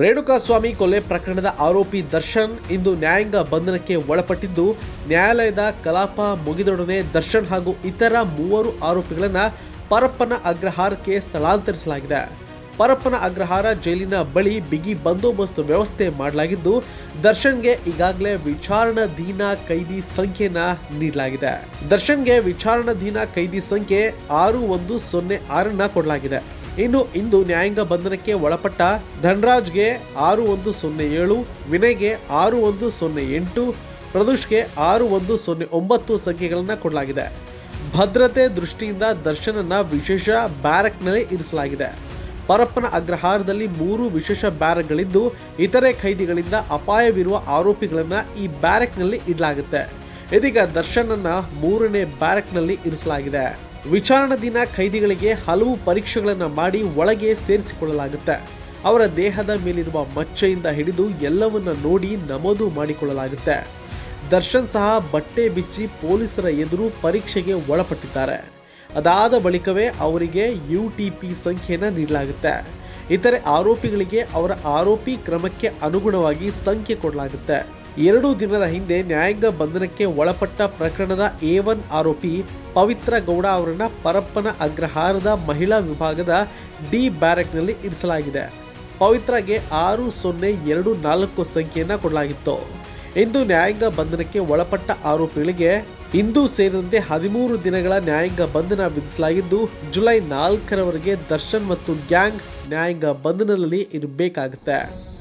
ರೇಣುಕಾಸ್ವಾಮಿ ಕೊಲೆ ಪ್ರಕರಣದ ಆರೋಪಿ ದರ್ಶನ್ ಇಂದು ನ್ಯಾಯಾಂಗ ಬಂಧನಕ್ಕೆ ಒಳಪಟ್ಟಿದ್ದು, ನ್ಯಾಯಾಲಯದ ಕಲಾಪ ಮುಗಿದೊಡನೆ ದರ್ಶನ್ ಹಾಗೂ ಇತರ ಮೂವರು ಆರೋಪಿಗಳನ್ನು ಪರಪ್ಪನ ಅಗ್ರಹಾರಕ್ಕೆ ಸ್ಥಳಾಂತರಿಸಲಾಗಿದೆ. ಪರಪ್ಪನ ಅಗ್ರಹಾರ ಜೈಲಿನ ಬಳಿ ಬಿಗಿ ಬಂದೋಬಸ್ತ್ ವ್ಯವಸ್ಥೆ ಮಾಡಲಾಗಿದ್ದು, ದರ್ಶನ್ಗೆ ಈಗಾಗಲೇ ವಿಚಾರಣಾಧೀನ ಕೈದಿ ಸಂಖ್ಯೆನ ನೀಡಲಾಗಿದೆ. ದರ್ಶನ್ಗೆ ವಿಚಾರಣಾಧೀನ ಕೈದಿ ಸಂಖ್ಯೆ ಆರು ಒಂದು ಸೊನ್ನೆ ಆರನ್ನ ಕೊಡಲಾಗಿದೆ. ಇನ್ನು ಇಂದು ನ್ಯಾಯಾಂಗ ಬಂಧನಕ್ಕೆ ಒಳಪಟ್ಟ ಧನ್ರಾಜ್ಗೆ ಆರು ಒಂದು ಸೊನ್ನೆ ಏಳು, ವಿನಯ್ಗೆ ಆರು ಒಂದು ಸೊನ್ನೆ ಎಂಟು, ಪ್ರದೂಷ್ಗೆ ಆರು ಒಂದು ಸೊನ್ನೆ ಒಂಬತ್ತು ಸಂಖ್ಯೆಗಳನ್ನು ಕೊಡಲಾಗಿದೆ. ಭದ್ರತೆ ದೃಷ್ಟಿಯಿಂದ ದರ್ಶನನ್ನ ವಿಶೇಷ ಬ್ಯಾರಕ್ನಲ್ಲಿ ಇರಿಸಲಾಗಿದೆ. ಪರಪ್ಪನ ಅಗ್ರಹಾರದಲ್ಲಿ ಮೂರು ವಿಶೇಷ ಬ್ಯಾರಕ್ಗಳಿದ್ದು, ಇತರೆ ಖೈದಿಗಳಿಂದ ಅಪಾಯವಿರುವ ಆರೋಪಿಗಳನ್ನು ಈ ಬ್ಯಾರಕ್ನಲ್ಲಿ ಇಡಲಾಗುತ್ತೆ. ಇದೀಗ ದರ್ಶನನ್ನ ಮೂರನೇ ಬ್ಯಾರಕ್ನಲ್ಲಿ ಇರಿಸಲಾಗಿದೆ. ವಿಚಾರಣಾಧೀನ ಖೈದಿಗಳಿಗೆ ಹಲವು ಪರೀಕ್ಷೆಗಳನ್ನು ಮಾಡಿ ಒಳಗೆ ಸೇರಿಸಿಕೊಳ್ಳಲಾಗುತ್ತೆ. ಅವರ ದೇಹದ ಮೇಲಿರುವ ಮಚ್ಚೆಯಿಂದ ಹಿಡಿದು ಎಲ್ಲವನ್ನ ನೋಡಿ ನಮೂದು ಮಾಡಿಕೊಳ್ಳಲಾಗುತ್ತೆ. ದರ್ಶನ್ ಸಹ ಬಟ್ಟೆ ಬಿಚ್ಚಿ ಪೊಲೀಸರ ಎದುರು ಪರೀಕ್ಷೆಗೆ ಒಳಪಟ್ಟಿದ್ದಾರೆ. ಅದಾದ ಬಳಿಕವೇ ಅವರಿಗೆ ಯು ಟಿ ಪಿ ಸಂಖ್ಯೆಯನ್ನು ನೀಡಲಾಗುತ್ತೆ. ಇತರೆ ಆರೋಪಿಗಳಿಗೆ ಅವರ ಆರೋಪಿ ಕ್ರಮಕ್ಕೆ ಅನುಗುಣವಾಗಿ ಸಂಖ್ಯೆ ಕೊಡಲಾಗುತ್ತೆ. ಎರಡು ದಿನದ ಹಿಂದೆ ನ್ಯಾಯಾಂಗ ಬಂಧನಕ್ಕೆ ಒಳಪಟ್ಟ ಪ್ರಕರಣದ ಎ ಒನ್ ಆರೋಪಿ ಪವಿತ್ರ ಗೌಡ ಅವರನ್ನು ಪರಪ್ಪನ ಅಗ್ರಹಾರದ ಮಹಿಳಾ ವಿಭಾಗದ ಡಿ ಬ್ಯಾರೆಕ್ನಲ್ಲಿ ಇರಿಸಲಾಗಿದೆ. ಪವಿತ್ರಗೆ ಆರು, ಸೊನ್ನೆ, ಎರಡು, ನಾಲ್ಕು ಸಂಖ್ಯೆಯನ್ನು ಕೊಡಲಾಗಿತ್ತು. ಇಂದು ನ್ಯಾಯಾಂಗ ಬಂಧನಕ್ಕೆ ಒಳಪಟ್ಟ ಆರೋಪಿಗಳಿಗೆ ಇಂದು ಸೇರಿದಂತೆ ಹದಿಮೂರು ದಿನಗಳ ನ್ಯಾಯಾಂಗ ಬಂಧನ ವಿಧಿಸಲಾಗಿದ್ದು, ಜುಲೈ ನಾಲ್ಕರವರೆಗೆ ದರ್ಶನ್ ಮತ್ತು ಗ್ಯಾಂಗ್ ನ್ಯಾಯಾಂಗ ಬಂಧನದಲ್ಲಿ ಇರಬೇಕಾಗುತ್ತೆ.